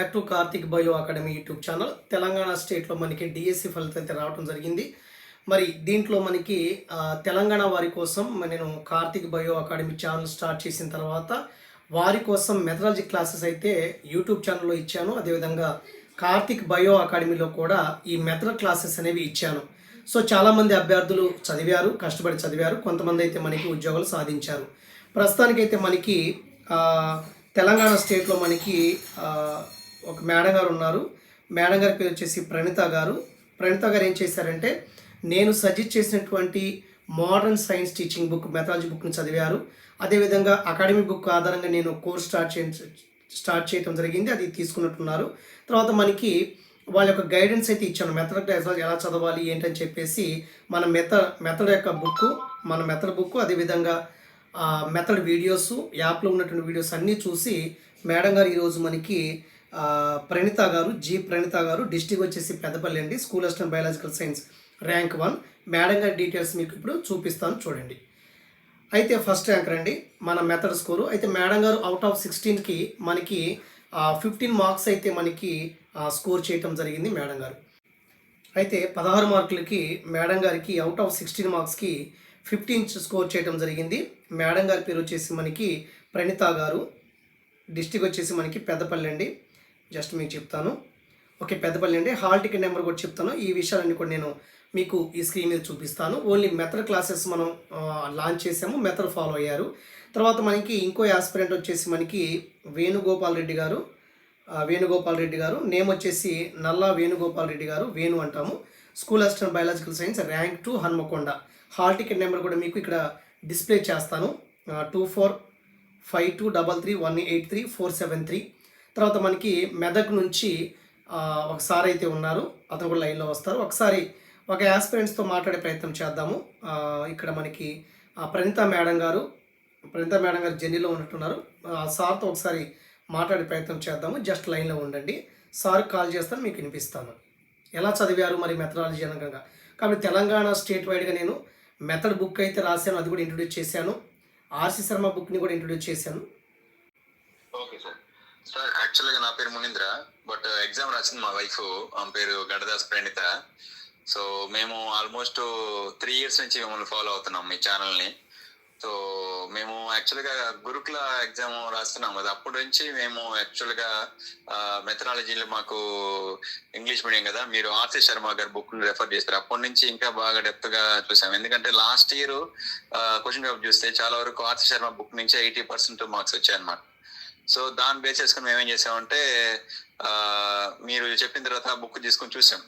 Back to Karthik bio academy YouTube channel Telangana స్టేట్లో మనకి DSC ఫలితం అయితే రావడం జరిగింది. మరి దీంట్లో మనకి తెలంగాణ వారి కోసం నేను Karthik bio academy channel start చేసిన తర్వాత వారి కోసం మెథడాలజీ క్లాసెస్ అయితే యూట్యూబ్ ఛానల్లో ఇచ్చాను. అదేవిధంగా కార్తిక్ బయో అకాడమీలో కూడా ఈ మెథడ్ క్లాసెస్ అనేవి ఇచ్చాను. సో చాలామంది అభ్యర్థులు చదివారు కష్టపడి చదివారు. కొంతమంది అయితే మనకి ఉద్యోగాలు సాధించారు. ప్రస్తుతానికైతే మనకి తెలంగాణ స్టేట్లో మనకి ఒక మేడం గారు ఉన్నారు. మేడం గారి పేరు వచ్చేసి ప్రణిత గారు. ప్రణిత గారు ఏం చేశారంటే నేను సజెస్ట్ చేసినటువంటి modern science teaching book methodology బుక్ని చదివారు. అదేవిధంగా అకాడమిక్ బుక్ ఆధారంగా నేను కోర్స్ స్టార్ట్ చే స్టార్ట్ చేయడం జరిగింది. అది తీసుకున్నట్టున్నారు. తర్వాత మనకి వాళ్ళ యొక్క గైడెన్స్ అయితే ఇచ్చాను. మెథడ్ ఎలా చదవాలి ఏంటని చెప్పేసి మన మెథ మెథడ్ యొక్క బుక్ మన మెథడ్ బుక్ అదేవిధంగా మెథడ్ వీడియోస్ యాప్లో ఉన్నటువంటి వీడియోస్ అన్నీ చూసి మేడం గారు ఈరోజు మనకి ప్రణిత గారు జి ప్రణిత గారు డిస్టిక్ వచ్చేసి పెద్దపల్లి అండి school assistant biological science rank one. Madam గారి డీటెయిల్స్ మీకు ఇప్పుడు చూపిస్తాను చూడండి. అయితే ఫస్ట్ ర్యాంక్ రండి మన మెథడ్ స్కోరు. అయితే మేడం గారు అవుట్ ఆఫ్ సిక్స్టీన్కి మనకి ఫిఫ్టీన్ మార్క్స్ అయితే మనకి స్కోర్ చేయటం జరిగింది మేడం గారు. అయితే పదహారు మార్కులకి మేడం గారికి అవుట్ ఆఫ్ సిక్స్టీన్ మార్క్స్కి ఫిఫ్టీన్ స్కోర్ చేయడం జరిగింది. మేడం గారి పేరు వచ్చేసి మనకి ప్రణిత గారు డిస్టిక్ వచ్చేసి మనకి పెద్దపల్లి అండి. జస్ట్ మీకు చెప్తాను. ఓకే పెద్దపల్లి అండి. హాల్ టికెట్ నెంబర్ కూడా చెప్తాను. ఈ విషయాలన్నీ కూడా నేను మీకు ఈ స్క్రీన్ మీద చూపిస్తాను. ఓన్లీ మెథడ్ క్లాసెస్ మనం లాంచ్ చేసాము. మెథడ్ ఫాలో అయ్యారు. తర్వాత మనకి ఇంకో యాస్పిరెంట్ వచ్చేసి మనకి వేణుగోపాల్ రెడ్డి గారు. వేణుగోపాల్ రెడ్డి గారు. నేమ్ వచ్చేసి నల్లా వేణుగోపాల్ రెడ్డి గారు. వేణు అంటాము. School assistant biological science rank two Hanamkonda. Hall ticket number కూడా మీకు ఇక్కడ డిస్ప్లే చేస్తాను. Two four five two double three one eight three four seven three తర్వాత మనకి మెదక్ నుంచి ఒక సార్ అయితే ఉన్నారు. అతను కూడా లైన్లో వస్తారు. ఒకసారి ఒక యాస్పిరెంట్స్తో మాట్లాడే ప్రయత్నం చేద్దాము. ఇక్కడ మనకి ఆ, ప్రణిత మేడం గారు ప్రణిత మేడం గారు జర్నీలో ఉన్నట్టున్నారు. సార్తో ఒకసారి మాట్లాడే ప్రయత్నం చేద్దాము. జస్ట్ లైన్లో ఉండండి. సార్ కాల్ చేస్తాను మీకు వినిపిస్తాను. ఎలా చదివారు మరి మెథడాలజీ అనగా కాబట్టి తెలంగాణ స్టేట్ వైడ్గా నేను మెథడ్ బుక్ అయితే రాశాను. అది కూడా ఇంట్రొడ్యూస్ చేశాను. ఆర్సి శర్మ బుక్ని కూడా ఇంట్రొడ్యూస్ చేశాను. Okay sir. సార్ యాక్చువల్గా నా పేరు మునీంద్ర బట్ ఎగ్జామ్ రాసింది మా వైఫ్ ఆమె పేరు గడదాస్ ప్రణిత. సో మేము ఆల్మోస్ట్ త్రీ ఇయర్స్ నుంచి మిమ్మల్ని ఫాలో అవుతున్నాం మీ ఛానల్ని సో మేము యాక్చువల్గా గురుకుల ఎగ్జామ్ రాస్తున్నాం కదా అప్పటి నుంచి మేము యాక్చువల్గా మెథడాలజీలో మాకు ఇంగ్లీష్ మీడియం కదా. మీరు ఆర్సి శర్మ గారి బుక్ రెఫర్ చేస్తారు అప్పటి నుంచి ఇంకా బాగా డెప్త్గా చూసాం. ఎందుకంటే లాస్ట్ ఇయర్ క్వశ్చన్ పేపర్ చూస్తే చాలా వరకు ఆర్సి శర్మ బుక్ నుంచి ఎయిటీ పర్సెంట్ మార్క్స్ వచ్చాయన్నమాట. సో దాన్ని బేస్ చేసుకుని మేము ఏం చేసామంటే మీరు చెప్పిన తర్వాత బుక్ తీసుకొని చూసాం.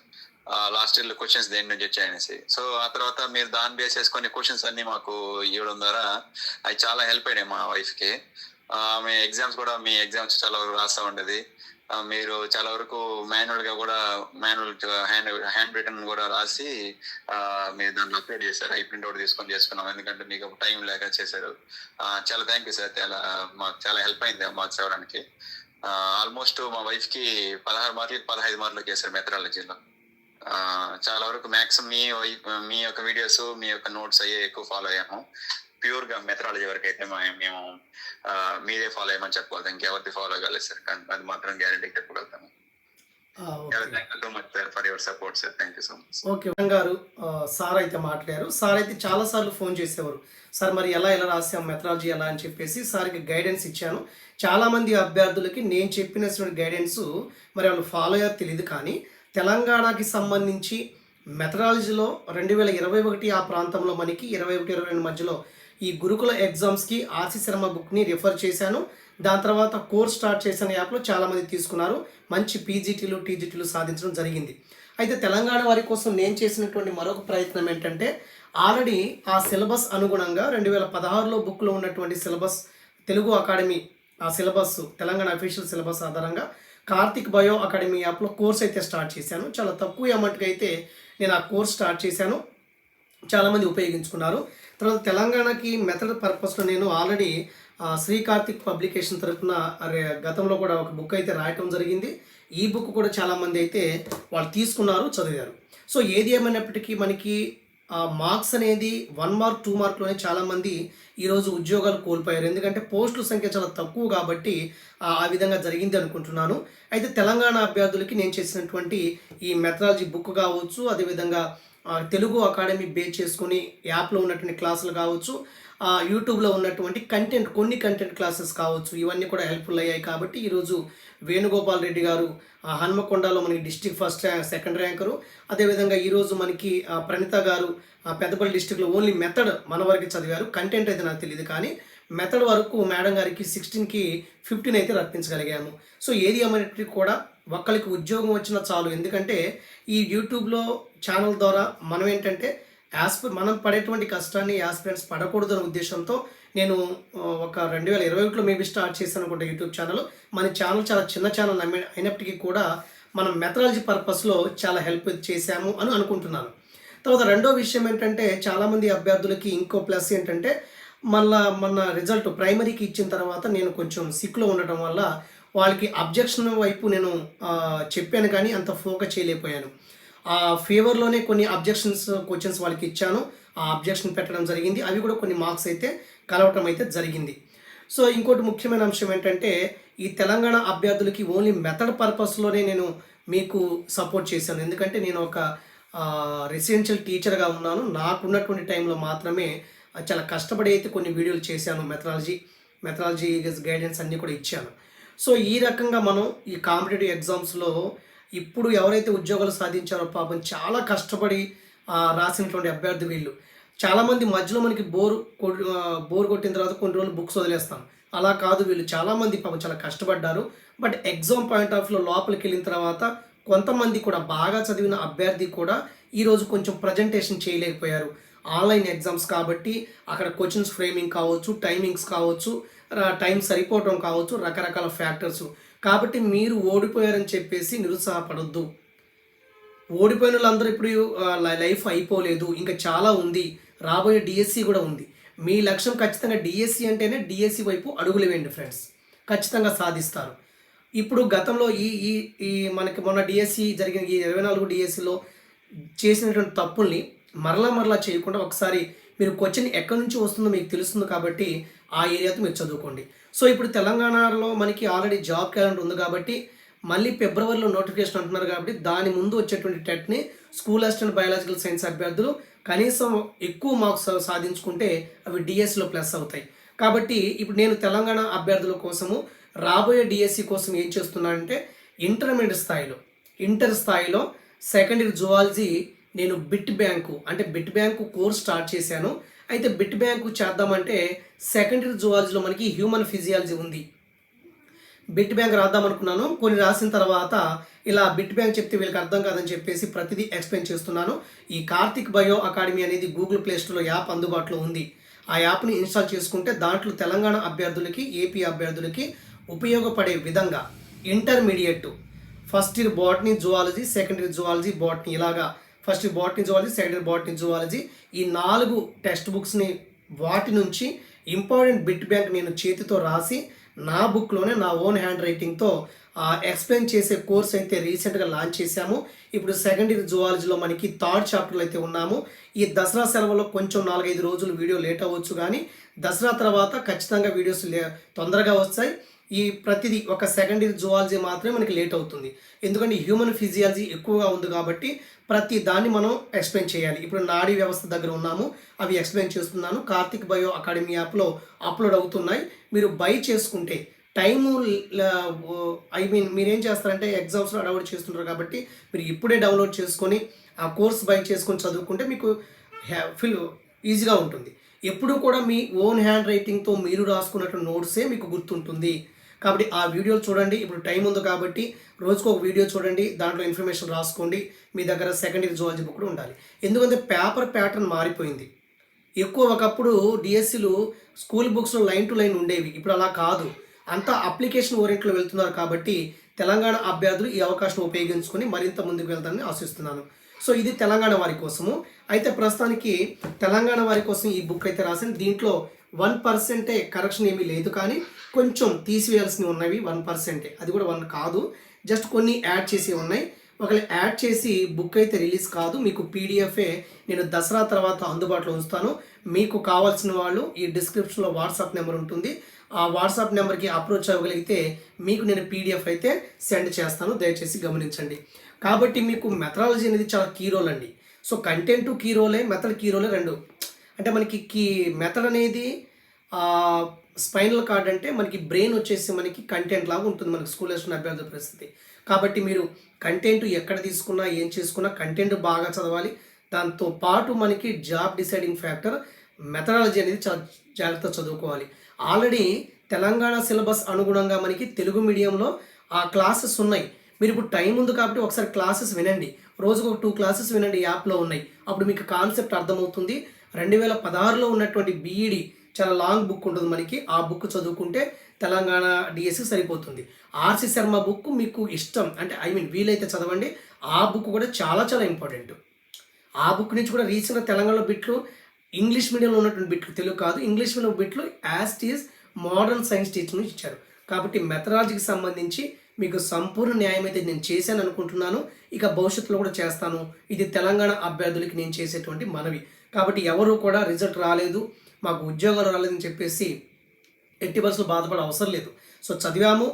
లాస్ట్ ఇయర్ క్వశ్చన్స్ దేని నుంచి వచ్చాయనేసి సో ఆ తర్వాత మీరు దాన్ని బేస్ చేసుకొని క్వశ్చన్స్ అన్ని మాకు ఇవ్వడం ద్వారా అవి చాలా హెల్ప్ అయినాయి మా వైఫ్కి. ఆమె ఎగ్జామ్స్ కూడా మీ ఎగ్జామ్స్ చాలా వరకు రాస్తా ఉండేది. మీరు చాలా వరకు మాన్యువల్గా కూడా మాన్యువల్ హ్యాండ్ హ్యాండ్ రిటర్న్ కూడా రాసి మీరు దాంట్లో అప్లోడ్ చేశారు. ఐ ప్రింట్ అవుట్ తీసుకొని చేసుకున్నాం. ఎందుకంటే మీకు టైం లేక చేశారు. చాలా థ్యాంక్ యూ సార్ చాలా మాకు చాలా హెల్ప్ అయింది మాకు చదవడానికి. ఆల్మోస్ట్ మా వైఫ్కి పదహారు మార్కులకి పదహైదు మార్కులు చేశారు మెథడాలజీలో చాలా వరకు మ్యాక్సిమం మీ వైఫ్ మీ యొక్క వీడియోస్ మీ యొక్క నోట్స్ అయ్యే ఎక్కువ ఫాలో అయ్యాము. ప్యూర్గా మెథడాలజీ వరకు అయితే మేము మీరే ఫాలో అయ్యమని చెప్పగలుగుతాం. ఇంకెవరిది ఫాలో అవ్వగలేదు సార్. కానీ అది మాత్రం గ్యారంటీ చెప్పగలుగుతాము. చాలా okay. Thank you so much sir for your support sir thank you so much okay Varun గారు సార్ అయితే మాట్లాడారు. సార్ అయితే చాలా సార్లు ఫోన్ చేసేవారు. సార్ మరి ఎలా ఎలా రాసాం మెథడాలజీ ఎలా అని చెప్పేసి సార్కి గైడెన్స్ ఇచ్చాను. చాలామంది అభ్యర్థులకి నేను చెప్పినటువంటి గైడెన్స్ మరి వాళ్ళు ఫాలో అయ్యారు తెలియదు కానీ తెలంగాణకి సంబంధించి మెథడాలజీలో రెండు వేల ఇరవై ఒకటి ఆ ప్రాంతంలో మనకి ఇరవై ఒకటి ఇరవై రెండు మధ్యలో ఈ గురుకుల ఎగ్జామ్స్కి ఆర్సి శర్మ బుక్ని రిఫర్ చేశాను. దాని తర్వాత కోర్స్ స్టార్ట్ చేసిన యాప్లో చాలామంది తీసుకున్నారు. మంచి పీజీటీలు టీజీటీలు సాధించడం జరిగింది. అయితే తెలంగాణ వారి కోసం నేను చేసినటువంటి మరొక ప్రయత్నం ఏంటంటే ఆల్రెడీ ఆ సిలబస్ అనుగుణంగా రెండు వేల పదహారులో బుక్లో ఉన్నటువంటి సిలబస్ తెలుగు అకాడమీ ఆ సిలబస్ తెలంగాణ అఫీషియల్ సిలబస్ ఆధారంగా కార్తిక్ బయో అకాడమీ యాప్లో కోర్స్ అయితే స్టార్ట్ చేశాను. చాలా తక్కువ అమౌంట్కి అయితే నేను ఆ కోర్స్ స్టార్ట్ చేశాను. చాలామంది ఉపయోగించుకున్నారు. తర్వాత తెలంగాణకి మెథడ్ పర్పస్లో నేను ఆల్రెడీ శ్రీ కార్తిక్ పబ్లికేషన్ తరపున అరే గతంలో కూడా ఒక బుక్ అయితే రాయటం జరిగింది. ఈ బుక్ కూడా చాలామంది అయితే వాళ్ళు తీసుకున్నారు చదివారు. సో ఏది ఏమైనప్పటికీ మనకి మార్క్స్ అనేది వన్ మార్క్ టూ మార్క్లోనే చాలామంది ఈరోజు ఉద్యోగాలు కోల్పోయారు. ఎందుకంటే పోస్టుల సంఖ్య చాలా తక్కువ కాబట్టి ఆ విధంగా జరిగింది అనుకుంటున్నాను. అయితే తెలంగాణ అభ్యర్థులకి నేను చేసినటువంటి ఈ మెథడాలజీ బుక్ కావచ్చు అదేవిధంగా తెలుగు అకాడమీ బేస్ చేసుకుని యాప్లో ఉన్నటువంటి క్లాసులు కావచ్చు ఆ, యూట్యూబ్లో ఉన్నటువంటి కంటెంట్ కొన్ని కంటెంట్ క్లాసెస్ కావచ్చు ఇవన్నీ కూడా హెల్ప్ఫుల్ అయ్యాయి కాబట్టి ఈరోజు వేణుగోపాల్ రెడ్డి గారు ఆ, హన్మకొండలో మనకి district first rank second ranker. అదేవిధంగా ఈరోజు మనకి ప్రణిత గారు పెద్దపల్లి డిస్టిక్లో ఓన్లీ మెథడ్ మన వరకు చదివారు. కంటెంట్ అయితే నాకు తెలియదు కానీ మెథడ్ వరకు మేడం గారికి సిక్స్టీన్కి ఫిఫ్టీన్ అయితే రప్పించగలిగాము. సో ఏది ఏమైనప్పటికీ కూడా ఒక్కరికి ఉద్యోగం వచ్చినా చాలు. ఎందుకంటే ఈ యూట్యూబ్లో ఛానల్ ద్వారా మనం ఏంటంటే యాస్పి మనం పడేటువంటి కష్టాన్ని యాస్పిరెంట్స్ పడకూడదు అనే ఉద్దేశంతో నేను ఒక రెండు వేల ఇరవై ఒకటిలో మేబీ స్టార్ట్ చేశాను అనుకుంటా యూట్యూబ్ ఛానల్ మన ఛానల్ చాలా చిన్న ఛానల్ నమ్మి- అయినప్పటికీ కూడా మనం మెథడాలజీ పర్పస్లో చాలా హెల్ప్ చేశాము అని అనుకుంటున్నాను. తర్వాత రెండో విషయం ఏంటంటే చాలామంది అభ్యర్థులకి ఇంకో ప్లస్ ఏంటంటే మళ్ళా మన రిజల్ట్ ప్రైమరీకి ఇచ్చిన తర్వాత నేను కొంచెం సిక్లో ఉండటం వల్ల వాళ్ళకి అబ్జెక్షన్ వైపు నేను చెప్పాను కానీ అంత ఫోకస్ చేయలేకపోయాను. ఆ ఫేవర్లోనే కొన్ని అబ్జెక్షన్స్ క్వశ్చన్స్ వాళ్ళకి ఇచ్చాను. ఆ అబ్జెక్షన్ పెట్టడం జరిగింది. అవి కూడా కొన్ని మార్క్స్ అయితే కలవటం అయితే జరిగింది. సో ఇంకోటి ముఖ్యమైన అంశం ఏంటంటే ఈ తెలంగాణ అభ్యర్థులకి ఓన్లీ మెథడ్ పర్పస్లోనే నేను మీకు సపోర్ట్ చేశాను. ఎందుకంటే నేను ఒక రెసిడెన్షియల్ టీచర్గా ఉన్నాను. నాకున్నటువంటి టైంలో మాత్రమే చాలా కష్టపడి అయితే కొన్ని వీడియోలు చేశాను. మెథడాలజీ మెథడాలజీ గైడెన్స్ అన్నీ కూడా ఇచ్చాను. సో ఈ రకంగా మనం ఈ కాంపిటేటివ్ ఎగ్జామ్స్లో ఇప్పుడు ఎవరైతే ఉద్యోగాలు సాధించారో పాపం చాలా కష్టపడి రాసినటువంటి అభ్యర్థి వీళ్ళు. చాలామంది మధ్యలో మనకి బోర్ కొ- బోర్ కొట్టిన తర్వాత కొన్ని రోజులు బుక్స్ వదిలేస్తాం. అలా కాదు వీళ్ళు. చాలామంది పాపం చాలా కష్టపడ్డారు. బట్ ఎగ్జామ్ పాయింట్ ఆఫ్లో లోపలికి వెళ్ళిన తర్వాత కొంతమంది కూడా బాగా చదివిన అభ్యర్థి కూడా ఈరోజు కొంచెం ప్రజెంటేషన్ చేయలేకపోయారు. ఆన్లైన్ ఎగ్జామ్స్ కాబట్టి అక్కడ క్వశ్చన్స్ ఫ్రేమింగ్ కావచ్చు టైమింగ్స్ కావచ్చు టైం సరిపోవటం కావచ్చు రకరకాల ఫ్యాక్టర్స్. కాబట్టి మీరు ఓడిపోయారని చెప్పేసి నిరుత్సాహపడొద్దు. ఓడిపోయిన వాళ్ళందరూ ఇప్పుడు లైఫ్ అయిపోలేదు. ఇంకా చాలా ఉంది. రాబోయే డిఎస్సి కూడా ఉంది. మీ లక్ష్యం ఖచ్చితంగా డిఎస్సి అంటేనే డిఎస్సి వైపు అడుగులు వేయండి ఫ్రెండ్స్. ఖచ్చితంగా సాధిస్తారు. ఇప్పుడు గతంలో ఈ ఈ ఈ మనకి మొన్న డిఎస్సి జరిగిన ఈ ఇరవై నాలుగు డిఎస్సిలో చేసినటువంటి తప్పుల్ని మరలా మరలా చేయకుండా ఒకసారి మీరు క్వశ్చన్ ఎక్కడి నుంచి వస్తుందో మీకు తెలుస్తుంది కాబట్టి ఆ ఏరియాతో మీరు చదువుకోండి. సో ఇప్పుడు తెలంగాణలో మనకి ఆల్రెడీ జాబ్ క్యాలెండర్ ఉంది కాబట్టి మళ్ళీ ఫిబ్రవరిలో నోటిఫికేషన్ అంటున్నారు కాబట్టి దాని ముందు వచ్చేటువంటి టెట్ని స్కూల్ అసిస్టెంట్ బయాలజికల్ సైన్స్ అభ్యర్థులు కనీసం ఎక్కువ మార్క్స్ సాధించుకుంటే అవి డిఎస్సిలో ప్లస్ అవుతాయి. కాబట్టి ఇప్పుడు నేను తెలంగాణ అభ్యర్థుల కోసము రాబోయే డిఎస్సి కోసం ఏం చేస్తున్నానంటే ఇంటర్మీడియట్ స్థాయిలో ఇంటర్ స్థాయిలో సెకండ్ ఇయర్ జువాలజీ నేను బిట్ బ్యాంకు అంటే బిట్ బ్యాంకు కోర్స్ స్టార్ట్ చేశాను. అయితే బిట్ బ్యాంకు చేద్దామంటే సెకండ్ ఇయర్ జువాలజీలో మనకి హ్యూమన్ ఫిజియాలజీ ఉంది. బిట్ బ్యాంక్ రాద్దాం అనుకున్నాను. కొన్ని రాసిన తర్వాత ఇలా బిట్ బ్యాంక్ చెప్తే వీళ్ళకి అర్థం కాదని చెప్పేసి ప్రతిదీ ఎక్స్ప్లెయిన్ చేస్తున్నాను. ఈ కార్తిక్ బయో అకాడమీ అనేది గూగుల్ ప్లేస్టోర్లో యాప్ అందుబాటులో ఉంది. ఆ యాప్ని ఇన్స్టాల్ చేసుకుంటే దాంట్లో తెలంగాణ అభ్యర్థులకి ఏపీ అభ్యర్థులకి ఉపయోగపడే విధంగా intermediate first year botany zoology second year zoology botany ఇలాగా first botany zoology second year botany zoology ఈ నాలుగు టెక్స్ట్ బుక్స్ని వాటి నుంచి ఇంపార్టెంట్ బిట్ బ్యాంక్ నేను చేతితో రాసి నా బుక్లోనే నా ఓన్ హ్యాండ్ రైటింగ్తో ఎక్స్ప్లెయిన్ చేసే కోర్స్ అయితే రీసెంట్గా లాంచ్ చేశాము. ఇప్పుడు సెకండ్ ఇయర్ జువాలజీలో మనకి థర్డ్ చాప్టర్లో అయితే ఉన్నాము. ఈ దసరా సెలవులో కొంచెం నాలుగైదు రోజులు వీడియో లేట్ అవ్వచ్చు కానీ దసరా తర్వాత ఖచ్చితంగా వీడియోస్ లే తొందరగా వస్తాయి. ఈ ప్రతిదీ ఒక సెకండ్ ఇయర్ జువాలజీ మాత్రమే మనకి లేట్ అవుతుంది. ఎందుకంటే హ్యూమన్ ఫిజియాలజీ ఎక్కువగా ఉంది కాబట్టి ప్రతి దాన్ని మనం ఎక్స్ప్లెయిన్ చేయాలి. ఇప్పుడు నాడీ వ్యవస్థ దగ్గర ఉన్నాము అవి ఎక్స్ప్లెయిన్ చేస్తున్నాను. కార్తిక్ బయో అకాడమీ యాప్లో అప్లోడ్ అవుతున్నాయి. మీరు బై చేసుకుంటే టైము ఐ మీన్ మీరేం చేస్తారంటే ఎగ్జామ్స్లో అడౌట్ చేస్తుంటారు కాబట్టి మీరు ఇప్పుడే డౌన్లోడ్ చేసుకొని ఆ కోర్స్ బై చేసుకొని చదువుకుంటే మీకు ఫిల్ ఈజీగా ఉంటుంది. ఎప్పుడు కూడా మీ ఓన్ హ్యాండ్ రైటింగ్తో మీరు రాసుకున్నట్టు నోట్సే మీకు గుర్తుంటుంది. కాబట్టి ఆ వీడియోలు చూడండి. ఇప్పుడు టైం ఉంది కాబట్టి రోజుకు ఒక వీడియో చూడండి. దాంట్లో ఇన్ఫర్మేషన్ రాసుకోండి. మీ దగ్గర సెకండ్ ఇయర్ జువాలజీ బుక్ కూడా ఉండాలి. ఎందుకంటే పేపర్ ప్యాటర్న్ మారిపోయింది. ఎక్కువ ఒకప్పుడు డిఎస్సీలు స్కూల్ బుక్స్లో లైన్ టు లైన్ ఉండేవి. ఇప్పుడు అలా కాదు. అంతా అప్లికేషన్ ఓరియంట్లో వెళ్తున్నారు కాబట్టి తెలంగాణ అభ్యర్థులు ఈ అవకాశం ఉపయోగించుకొని మరింత ముందుకు వెళ్తారని ఆశిస్తున్నాను. సో ఇది తెలంగాణ వారి కోసము. అయితే ప్రస్తుతానికి తెలంగాణ వారి కోసం ఈ బుక్ అయితే రాసింది. దీంట్లో వన్ పర్సెంటే కరెక్షన్ ఏమీ లేదు కానీ కొంచెం తీసివేయాల్సినవి ఉన్నవి వన్ పర్సెంటే. అది కూడా వన్ కాదు. జస్ట్ కొన్ని యాడ్ చేసి ఉన్నాయి. ఒకవేళ యాడ్ చేసి బుక్ అయితే రిలీజ్ కాదు. మీకు పీడిఎఫే నేను దసరా తర్వాత అందుబాటులో ఉంచుతాను. మీకు కావాల్సిన వాళ్ళు ఈ డిస్క్రిప్షన్లో వాట్సాప్ నెంబర్ ఉంటుంది. ఆ వాట్సాప్ నెంబర్కి అప్రోచ్ అవ్వగలిగితే మీకు నేను పీడిఎఫ్ అయితే సెండ్ చేస్తాను. దయచేసి గమనించండి. కాబట్టి మీకు మెథడాలజీ అనేది చాలా కీ రోల్ అండి. సో కంటెంట్ కీ రోలే మెథడ్ కీ రోలే రెండు. అంటే మనకి కీ మెథడ్ అనేది స్పైనల్ కార్డ్ అంటే మనకి బ్రెయిన్ వచ్చేసి మనకి కంటెంట్ లాగా ఉంటుంది మనకి స్కూల్ వేసిన అభ్యర్థుల పరిస్థితి. కాబట్టి మీరు కంటెంట్ ఎక్కడ తీసుకున్నా ఏం చేసుకున్నా కంటెంట్ బాగా చదవాలి. దాంతో పాటు మనకి జాబ్ డిసైడింగ్ ఫ్యాక్టర్ మెథడాలజీ అనేది చాలా జాగ్రత్త చదువుకోవాలి. ఆల్రెడీ తెలంగాణ సిలబస్ అనుగుణంగా మనకి తెలుగు మీడియంలో ఆ క్లాసెస్ ఉన్నాయి. మీరు ఇప్పుడు టైం ఉంది కాబట్టి ఒకసారి క్లాసెస్ వినండి. రోజుకు ఒక టూ క్లాసెస్ వినండి యాప్లో ఉన్నాయి. అప్పుడు మీకు కాన్సెప్ట్ అర్థమవుతుంది. రెండు వేల పదహారులో ఉన్నటువంటి బీఈడి చాలా లాంగ్ బుక్ ఉంటుంది మనకి. ఆ బుక్ చదువుకుంటే తెలంగాణ డిఎస్సి సరిపోతుంది. ఆర్సి శర్మ బుక్ మీకు ఇష్టం. అంటే ఐ మీన్ వీలైతే చదవండి. ఆ బుక్ కూడా చాలా చాలా ఇంపార్టెంట్ ఆ బుక్ నుంచి కూడా రీసెంట్గా తెలంగాణలో బిట్లు ఇంగ్లీష్ మీడియంలో ఉన్నటువంటి బిట్లు తెలుగు కాదు. ఇంగ్లీష్ మీడియం బిట్లు as is modern science teacher నుంచి ఇచ్చారు. కాబట్టి మెథడాలజీకి సంబంధించి మీకు సంపూర్ణ న్యాయం అయితే నేను చేశాను అనుకుంటున్నాను. ఇక భవిష్యత్తులో కూడా చేస్తాను. ఇది తెలంగాణ అభ్యర్థులకి నేను చేసేటువంటి మనవి. కాబట్టి ఎవరు కూడా రిజల్ట్ రాలేదు మాకు ఉద్యోగాలు రాలేదని చెప్పేసి ఎట్టి బస్సులు బాధపడే అవసరం లేదు. సో చదివాము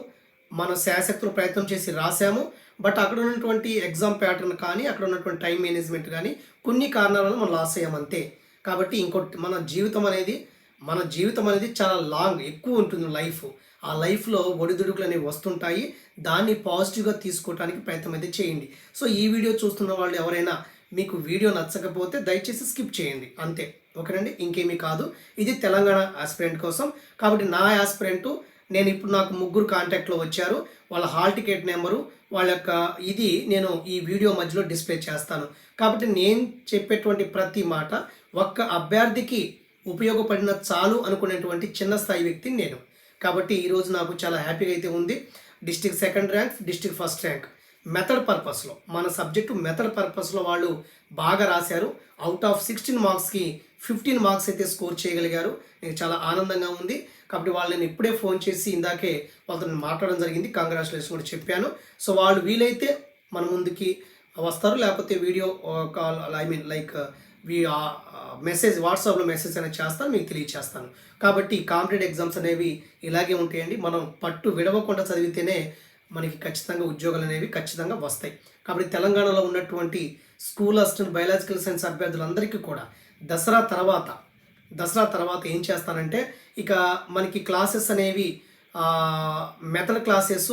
మన శాశక్తులు ప్రయత్నం చేసి రాసాము బట్ అక్కడ ఉన్నటువంటి ఎగ్జామ్ ప్యాటర్న్ కానీ అక్కడ ఉన్నటువంటి టైం మేనేజ్మెంట్ కానీ కొన్ని కారణాల వల్ల మనం లాస్ అయ్యామంతే కాబట్టి ఇంకోటి మన జీవితం అనేది మన జీవితం అనేది చాలా లాంగ్ ఎక్కువ ఉంటుంది లైఫ్. ఆ లైఫ్లో ఒడిదుడుకులు అనేవి వస్తుంటాయి దాన్ని పాజిటివ్గా తీసుకోవడానికి ప్రయత్నం అయితే చేయండి. సో ఈ వీడియో చూస్తున్న వాళ్ళు ఎవరైనా మీకు వీడియో నచ్చకపోతే దయచేసి స్కిప్ చేయండి. అంతే. ఓకేనండి? ఇంకేమీ కాదు. ఇది తెలంగాణ ఆస్పిరెంట్ కోసం. కాబట్టి నా ఆస్పిరెంట్ నేను ఇప్పుడు నాకు ముగ్గురు కాంటాక్ట్లో వచ్చారు. వాళ్ళ హాల్ టికెట్ నెంబరు వాళ్ళ యొక్క ఇది నేను ఈ వీడియో మధ్యలో డిస్ప్లే చేస్తాను. కాబట్టి నేను చెప్పేటువంటి ప్రతి మాట ఒక్క అభ్యర్థికి ఉపయోగపడిన చాలు అనుకునేటువంటి చిన్న స్థాయి వ్యక్తిని నేను. కాబట్టి ఈరోజు నాకు చాలా హ్యాపీగా అయితే ఉంది. District second rank district first rank method పర్పస్లో మన సబ్జెక్టు మెథడ్ పర్పస్లో వాళ్ళు బాగా రాశారు. అవుట్ ఆఫ్ సిక్స్టీన్ మార్క్స్కి ఫిఫ్టీన్ మార్క్స్ అయితే స్కోర్ చేయగలిగారు. నేను చాలా ఆనందంగా ఉంది. కాబట్టి వాళ్ళు నేను ఇప్పుడే ఫోన్ చేసి ఇందాకే వాళ్ళతో మాట్లాడడం జరిగింది. కంగ్రాచులేషన్ కూడా చెప్పాను. సో వాళ్ళు వీలైతే మన ముందుకి వస్తారు. లేకపోతే video call I mean like message వాట్సాప్లో మెసేజ్ అనేది చేస్తాను మీకు తెలియచేస్తాను. కాబట్టి కాంపిటేటివ్ ఎగ్జామ్స్ అనేవి ఇలాగే ఉంటాయండి. మనం పట్టు విడవకుండా చదివితేనే మనకి ఖచ్చితంగా ఉద్యోగాలు అనేవి ఖచ్చితంగా వస్తాయి. కాబట్టి తెలంగాణలో ఉన్నటువంటి స్కూల్ అసిస్టెంట్ బయాలజికల్ సైన్స్ అభ్యర్థులందరికీ కూడా దసరా తర్వాత దసరా తర్వాత ఏం చేస్తానంటే ఇక మనకి క్లాసెస్ అనేవి మెథడ్ క్లాసెస్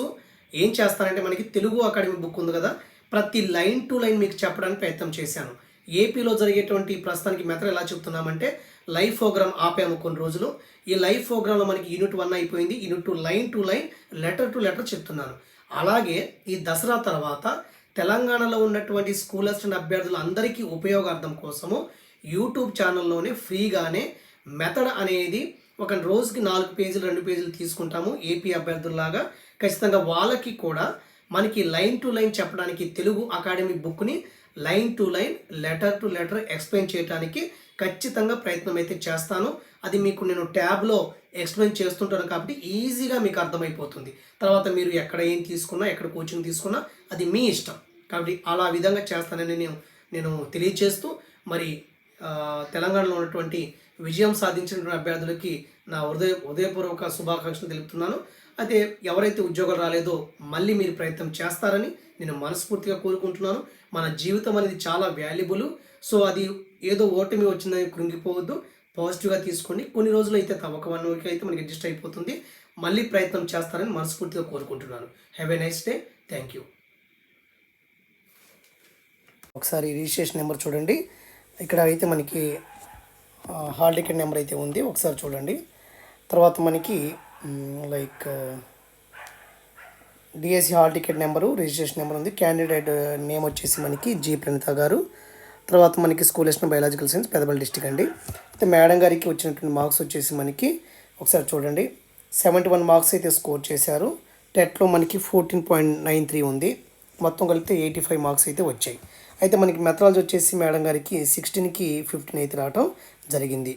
ఏం చేస్తానంటే మనకి తెలుగు అకాడమీ బుక్ ఉంది కదా ప్రతి లైన్ టు లైన్ మీకు చెప్పడానికి ప్రయత్నం చేశాను. ఏపీలో జరిగేటువంటి ప్రస్తుతానికి మెథడ్ ఎలా చెప్తున్నామంటే లైవ్ ప్రోగ్రామ్ ఆపాము కొన్ని రోజులు. ఈ లైవ్ ప్రోగ్రాంలో మనకి యూనిట్ వన్ అయిపోయింది. Unit two line to line letter to letter చెప్తున్నాను. అలాగే ఈ దసరా తర్వాత తెలంగాణలో ఉన్నటువంటి స్కూల్ అసిస్టెంట్ అభ్యర్థులు అందరికీ ఉపయోగార్థం కోసము యూట్యూబ్ ఛానల్లోనే ఫ్రీగానే మెథడ్ అనేది ఒక రోజుకి నాలుగు పేజీలు రెండు పేజీలు తీసుకుంటాము ఏపీ అభ్యర్థుల్లాగా. ఖచ్చితంగా వాళ్ళకి కూడా మనకి లైన్ టు లైన్ చెప్పడానికి తెలుగు అకాడమీ బుక్ని line to line letter to letter explain చేయడానికి ఖచ్చితంగా ప్రయత్నం అయితే చేస్తాను. అది మీకు నేను ట్యాబ్లో ఎక్స్ప్లెయిన్ చేస్తుంటాను కాబట్టి ఈజీగా మీకు అర్థమైపోతుంది. తర్వాత మీరు ఎక్కడ ఏం తీసుకున్నా ఎక్కడ కోచింగ్ తీసుకున్నా అది మీ ఇష్టం. కాబట్టి అలా విధంగా చేస్తానని నేను నేను తెలియచేస్తూ మరి తెలంగాణలో ఉన్నటువంటి విజయం సాధించినటువంటి అభ్యర్థులకి నా హృదయ హృదయపూర్వక శుభాకాంక్షలు తెలుపుతున్నాను. అయితే ఎవరైతే ఉద్యోగాలు రాలేదో మళ్ళీ మీరు ప్రయత్నం చేస్తారని నేను మనస్ఫూర్తిగా కోరుకుంటున్నాను. మన జీవితం అనేది చాలా వాల్యుబుల్ సో అది ఏదో ఓటమి వచ్చిందని కృంగిపోవద్దు. పాజిటివ్గా తీసుకోండి. కొన్ని రోజులు అయితే తవ్వక వన్ వీక్ అయితే మనకి అడ్జస్ట్ అయిపోతుంది. మళ్ళీ ప్రయత్నం చేస్తారని మనస్ఫూర్తిగా కోరుకుంటున్నాను. Have a nice day thank you ఒకసారి రిజిస్ట్రేషన్ నెంబర్ చూడండి. ఇక్కడ అయితే మనకి హాల్ టికెట్ నెంబర్ అయితే ఉంది. ఒకసారి చూడండి. తర్వాత మనకి like DSC hall ticket number registration number ఉంది. క్యాండిడేట్ నేమ్ uh, వచ్చేసి మనకి జి ప్రణిత గారు. తర్వాత మనకి స్కూల్ వేసిన బయాలజికల్ సైన్స్ పెదబల్ డిస్టిక్ అండి. అయితే మేడం గారికి వచ్చినటువంటి మార్క్స్ వచ్చేసి మనకి ఒకసారి చూడండి. సెవెంటీ వన్ మార్క్స్ అయితే స్కోర్ చేశారు. టెట్లో మనకి ఫోర్టీన్ పాయింట్ నైన్ త్రీ ఉంది. మొత్తం కలిపితే ఎయిటీ ఫైవ్ మార్క్స్ అయితే వచ్చాయి. అయితే మనకి మెథడాలజీ వచ్చేసి మేడం గారికి సిక్స్టీన్కి ఫిఫ్టీన్ అయితే రావటం జరిగింది.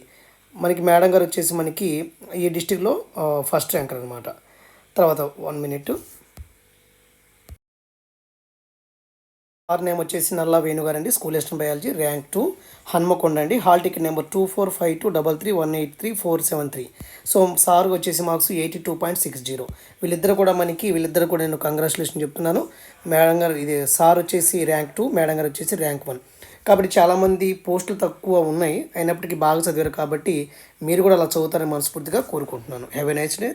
మనకి మేడం గారు వచ్చేసి మనకి ఈ డిస్టిక్లో ఫస్ట్ ర్యాంకర్ అనమాట తర్వాత వన్ మినిట్ సార్ నేమ్ వచ్చేసి నల్లా వేణుగారు అండి school assistant biology rank two Hanamkonda అండి hall ticket number two four five two double three one eight three four seven three so sir వచ్చేసి marks eighty two point six zero వీళ్ళిద్దరు కూడా మనకి వీళ్ళిద్దరు కూడా నేను కంగ్రాచులేషన్ చెప్తున్నాను. మేడం గారు ఇది సార్ వచ్చేసి ర్యాంక్ టూ మేడం గారు వచ్చేసి ర్యాంక్ వన్ కాబట్టి చాలామంది పోస్టులు తక్కువ ఉన్నాయి. అయినప్పటికీ బాగా చదివారు కాబట్టి మీరు కూడా అలా చదువుతారని మనస్ఫూర్తిగా కోరుకుంటున్నాను. Have a nice day